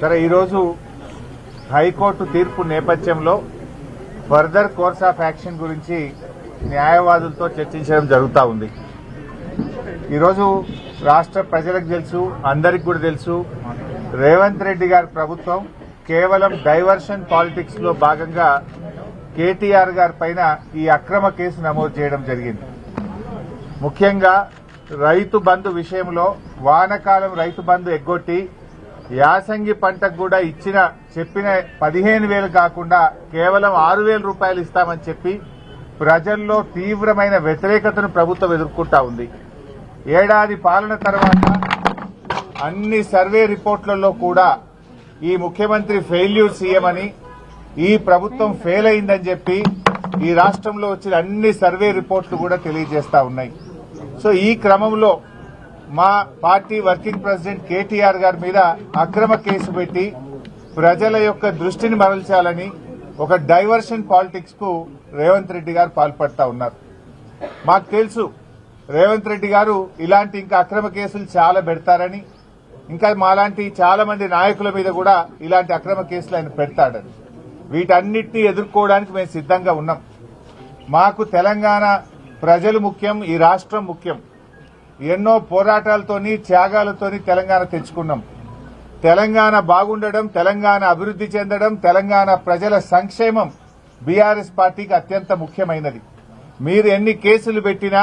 సరే ఈరోజు హైకోర్టు తీర్పు నేపథ్యంలో ఫర్దర్ కోర్స్ ఆఫ్ యాక్షన్ గురించి న్యాయవాదులతో చర్చించడం జరుగుతూ ఉంది. ఈరోజు రాష్ట్ర ప్రజలకు తెలుసు అందరికి కూడా తెలుసు రేవంత్ రెడ్డి గారి ప్రభుత్వం కేవలం డైవర్షన్ పాలిటిక్స్లో భాగంగా కేటీఆర్ గారి పైన ఈ అక్రమ కేసు నమోదు చేయడం జరిగింది. ముఖ్యంగా రైతు బంధు విషయంలో వానకాలం రైతు బంధు ఎగ్గొట్టి యాసంగి పంటకు కూడా ఇచ్చిన చెప్పిన పదిహేను వేలు కాకుండా కేవలం ఆరు వేల రూపాయలు ఇస్తామని చెప్పి ప్రజల్లో తీవ్రమైన వ్యతిరేకతను ప్రభుత్వం ఎదుర్కొంటా ఉంది. ఏడాది పాలన తర్వాత అన్ని సర్వే రిపోర్ట్లలో కూడా ఈ ముఖ్యమంత్రి ఫెయిల్యూర్ సీఎం అని ఈ ప్రభుత్వం ఫెయిల్ అయిందని చెప్పి ఈ రాష్ట్రంలో వచ్చిన అన్ని సర్వే రిపోర్ట్లు కూడా తెలియజేస్తా ఉన్నాయి. సో ఈ క్రమంలో మా పార్టీ వర్కింగ్ ప్రెసిడెంట్ కేటీఆర్ గారి మీద అక్రమ కేసు పెట్టి ప్రజల యొక్క దృష్టిని మరల్చాలని ఒక డైవర్షన్ పాలిటిక్స్కు రేవంత్ రెడ్డి గారు పాల్పడతా ఉన్నారు. మాకు తెలుసు రేవంత్ రెడ్డి గారు ఇలాంటి ఇంకా అక్రమ కేసులు చాలా పెడతారని ఇంకా మాలాంటి చాలా మంది నాయకుల మీద కూడా ఇలాంటి అక్రమ కేసులు ఆయన పెడతాడని. వీటన్నిటిని ఎదుర్కోవడానికి మేము సిద్ధంగా ఉన్నాం. మాకు తెలంగాణ ప్రజలు ముఖ్యం ఈ రాష్ట్రం ముఖ్యం. ఎన్నో పోరాటాలతోని త్యాగాలతోని తెలంగాణ తెచ్చుకున్నాం. తెలంగాణ బాగుండడం తెలంగాణ అభివృద్ది చెందడం తెలంగాణ ప్రజల సంక్షేమం బీఆర్ఎస్ పార్టీకి అత్యంత ముఖ్యమైనది. మీరు ఎన్ని కేసులు పెట్టినా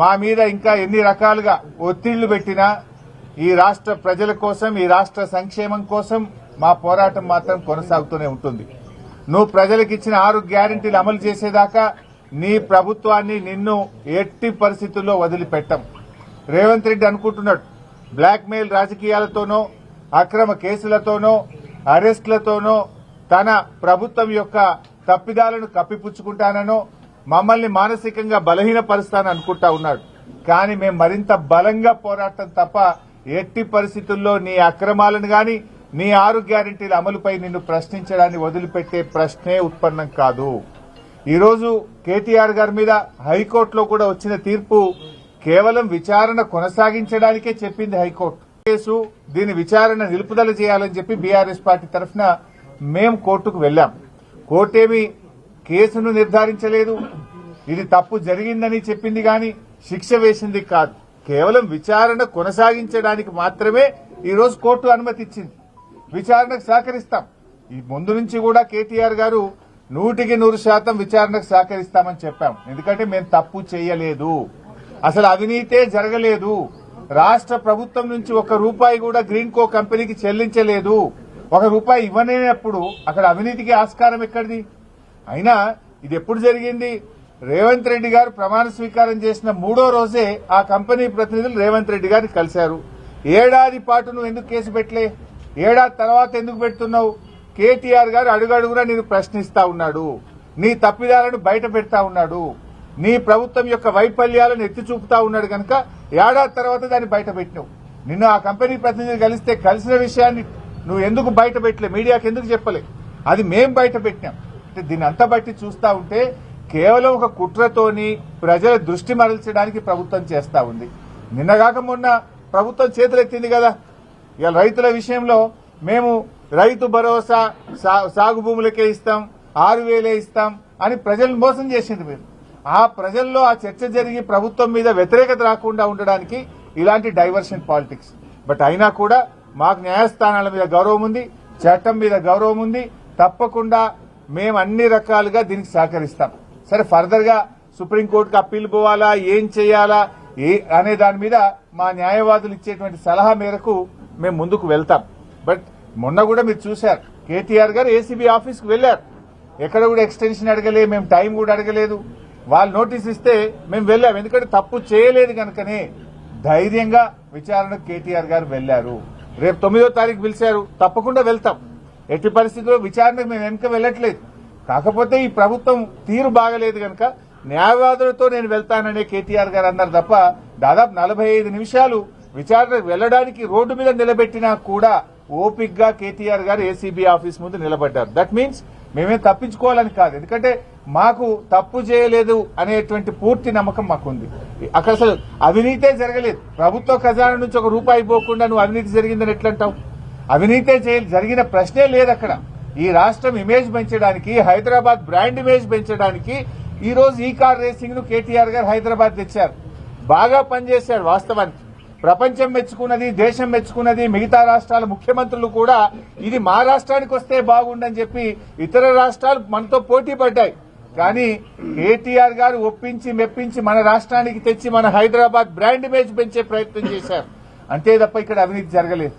మా మీద ఇంకా ఎన్ని రకాలుగా ఒత్తిళ్ళు పెట్టినా ఈ రాష్ట్ర ప్రజల కోసం ఈ రాష్ట్ర సంక్షేమం కోసం మా పోరాటం మాత్రం కొనసాగుతూనే ఉంటుంది. నువ్వు ప్రజలకిచ్చిన ఆరు గ్యారంటీలు అమలు చేసేదాకా నీ ప్రభుత్వాన్ని నిన్ను ఎట్టి పరిస్థితుల్లో వదిలిపెట్టం. రేవంత్ రెడ్డి అనుకుంటున్నాడు. బ్లాక్ మెయిల్ రాజకీయాలతోనో అక్రమ కేసులతోనో అరెస్టులతోనో తన ప్రభుత్వం యొక్క తప్పిదాలను కప్పిపుచ్చుకుంటాననో మమ్మల్ని మానసికంగా బలహీనపరుస్తానని అనుకుంటా ఉన్నాడు. కానీ మేము మరింత బలంగా పోరాటం తప్ప ఎట్టి పరిస్థితుల్లో నీ అక్రమాలను గాని నీ ఆరు గ్యారంటీల అమలుపై నిన్ను ప్రశ్నించడాన్ని వదిలిపెట్టే ప్రశ్నే ఉత్పన్నం కాదు. ఈరోజు కేటీఆర్ గారి మీద హైకోర్టులో కూడా వచ్చిన తీర్పు కేవలం విచారణ కొనసాగించడానికే చెప్పింది హైకోర్టు. కేసు దీని విచారణ నిలుపుదల చేయాలని చెప్పి బీఆర్ఎస్ పార్టీ తరఫున మేం కోర్టుకు వెళ్ళాం కోర్టేమి కేసును నిర్ధారించలేదు. ఇది తప్పు జరిగిందని చెప్పింది గాని శిక్ష వేసింది కాదు. కేవలం విచారణ కొనసాగించడానికి మాత్రమే ఈరోజు కోర్టు అనుమతిచ్చింది. విచారణకు సహకరిస్తాం. ఈ ముందు నుంచి కూడా కేటీఆర్ గారు నూటికి నూరు శాతం విచారణకు సహకరిస్తామని చెప్పాం. ఎందుకంటే మేము తప్పు చేయలేదు. అసలు అవినీతే జరగలేదు. రాష్ట్ర ప్రభుత్వం నుంచి ఒక రూపాయి కూడా గ్రీన్ కో కంపెనీకి చెల్లించలేదు. ఒక రూపాయి ఇవ్వలేనప్పుడు అక్కడ అవినీతికి ఆస్కారం ఎక్కడిది? అయినా ఇది ఎప్పుడు జరిగింది? రేవంత్ రెడ్డి గారు ప్రమాణ స్వీకారం చేసిన మూడో రోజే ఆ కంపెనీ ప్రతినిధులు రేవంత్ రెడ్డి గారిని కలిశారు. ఏడాది పాటు నువ్వు ఎందుకు కేసు పెట్టలే? ఏడాది తర్వాత ఎందుకు పెడుతున్నావు? కేటీఆర్ గారు అడుగడుగునా నేను ప్రశ్నిస్తా ఉన్నాడు. నీ తప్పిదాలను బయట పెడతా ఉన్నాడు. నీ ప్రభుత్వం యొక్క వైఫల్యాలను ఎత్తి చూపుతా ఉన్నాడు కనుక ఏడాది తర్వాత దాన్ని బయట పెట్టినావు. నిన్ను ఆ కంపెనీ ప్రతినిధి కలిస్తే కలిసిన విషయాన్ని నువ్వు ఎందుకు బయట పెట్టలే? మీడియాకి ఎందుకు చెప్పలే? అది మేం బయట పెట్టినాం. అంటే దీన్ని అంతా బట్టి చూస్తా ఉంటే కేవలం ఒక కుట్రతోని ప్రజల దృష్టి మరల్చడానికి ప్రభుత్వం చేస్తా ఉంది. నిన్నగాక మొన్న ప్రభుత్వం చేతులెత్తింది కదా. ఇవాళ రైతుల విషయంలో మేము రైతు భరోసా సాగు భూములకే ఇస్తాం ఆరు వేలే ఇస్తాం అని ప్రజలను మోసం చేసింది మీరు ఆ ప్రజల్లో ఆ చర్చ జరిగి ప్రభుత్వం మీద వ్యతిరేకత రాకుండా ఉండడానికి ఇలాంటి డైవర్షన్ పాలిటిక్స్. బట్ అయినా కూడా మాకు న్యాయస్థానాల మీద గౌరవం ఉంది చట్టం మీద గౌరవం ఉంది. తప్పకుండా మేము అన్ని రకాలుగా దీనికి సహకరిస్తాం. సరే ఫర్దర్గా సుప్రీంకోర్టుకు అప్పీల్ పోవాలా ఏం చేయాలా ఏ అనే దాని మీద మా న్యాయవాదులు ఇచ్చేటువంటి సలహా మేరకు మేము ముందుకు వెళ్తాం. బట్ మొన్న కూడా మీరు చూశారు కేటీఆర్ గారు ఏసీబీ ఆఫీస్కి వెళ్ళారు ఎక్కడ కూడా ఎక్స్టెన్షన్ అడగలే మేము టైం కూడా అడగలేదు. వాళ్ళు నోటీస్ ఇస్తే మేము వెళ్ళాం. ఎందుకంటే తప్పు చేయలేదు కనుకనే ధైర్యంగా విచారణకు కేటీఆర్ గారు వెళ్ళారు రేపు తొమ్మిదో తారీఖు పిలిచారు. తప్పకుండా వెళ్తాం. ఎట్టి పరిస్థితుల్లో విచారణకు మేము వెనుక వెళ్ళట్లేదు. కాకపోతే ఈ ప్రభుత్వం తీరు బాగలేదు కనుక న్యాయవాదులతో నేను వెళ్తాననే కేటీఆర్ గారు అన్నారు తప్ప దాదాపు నలభై ఐదు నిమిషాలు విచారణకు వెళ్ళడానికి రోడ్డు మీద నిలబెట్టినా కూడా ఓపిక్గా కేటీఆర్ గారు ఏసీబీ ఆఫీస్ ముందు నిలబడ్డారు. దట్ మీన్స్ మేమే తప్పించుకోవాలని కాదు. ఎందుకంటే మాకు తప్పు చేయలేదు అనేటువంటి పూర్తి నమ్మకం మాకుంది. అక్కడ అసలు అవినీతే జరగలేదు. ప్రభుత్వ ఖజానా నుంచి ఒక రూపాయి పోకుండా నువ్వు అవినీతి జరిగిందని ఎట్లంటావు? అవినీతే జరిగిన ప్రశ్నే లేదు అక్కడ. ఈ రాష్ట్రం ఇమేజ్ పెంచడానికి హైదరాబాద్ బ్రాండ్ ఇమేజ్ పెంచడానికి ఈ రోజు ఈ కార్ రేసింగ్ను కేటీఆర్ గారు హైదరాబాద్ తెచ్చారు. బాగా పనిచేశాడు వాస్తవానికి. ప్రపంచం మెచ్చుకున్నది దేశం మెచ్చుకున్నది మిగతా రాష్ట్రాల ముఖ్యమంత్రులు కూడా ఇది మా రాష్ట్రానికి వస్తే బాగుండని చెప్పి ఇతర రాష్ట్రాలు మనతో పోటీ పడ్డాయి. కానీ కేటీఆర్ గారు ఒప్పించి మెప్పించి మన రాష్ట్రానికి తెచ్చి మన హైదరాబాద్ బ్రాండ్ ఇమేజ్ పెంచే ప్రయత్నం చేశారు. అంతే తప్ప ఇక్కడ అవినీతి జరగలేదు.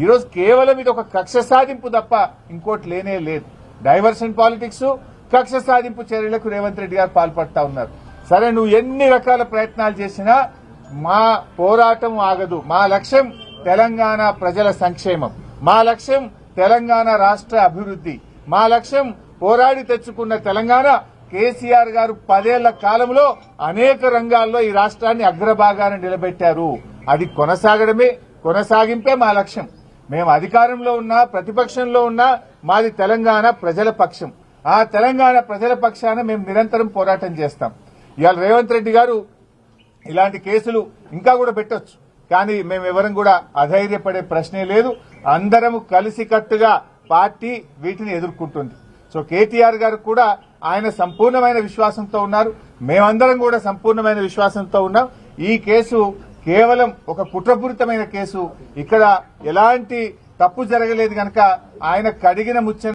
ఈరోజు కేవలం ఇది ఒక కక్ష సాధింపు తప్ప ఇంకోటి లేనే లేదు. డైవర్షన్ పాలిటిక్స్ కక్ష సాధింపు చర్యలకు రేవంత్ రెడ్డి గారు పాల్పడతా ఉన్నారు. సరే నువ్వు ఎన్ని రకాల ప్రయత్నాలు చేసినా మా పోరాటం ఆగదు. మా లక్ష్యం తెలంగాణ ప్రజల సంక్షేమం. మా లక్ష్యం తెలంగాణ రాష్ట్ర అభివృద్ధి. మా లక్ష్యం పోరాడి తెచ్చుకున్న తెలంగాణ కేసీఆర్ గారు పదేళ్ళ కాలంలో అనేక రంగాల్లో ఈ రాష్ట్రాన్ని అగ్రభాగాన నిలబెట్టారు. అది కొనసాగడమే కొనసాగింపే మా లక్ష్యం. మేము అధికారంలో ఉన్నా ప్రతిపక్షంలో ఉన్నా మాది తెలంగాణ ప్రజల పక్షం. ఆ తెలంగాణ ప్రజల పక్షాన మేము నిరంతరం పోరాటం చేస్తాం. ఇవాళ రేవంత్ రెడ్డి గారు ఇలాంటి కేసులు ఇంకా కూడా పెట్టొచ్చు. కానీ మేము ఎవరం కూడా అధైర్యపడే ప్రశ్నే లేదు. అందరము కలిసికట్టుగా పార్టీ వీటిని ఎదుర్కొంటుంది. సో కేటీఆర్ గారు కూడా ఆయన సంపూర్ణమైన విశ్వాసంతో ఉన్నారు. మేమందరం కూడా సంపూర్ణమైన విశ్వాసంతో ఉన్నాం. ఈ కేసు కేవలం ఒక కుట్రపూరితమైన కేసు. ఇక్కడ ఎలాంటి తప్పు జరగలేదు కనుక ఆయన కడిగిన ముచ్చ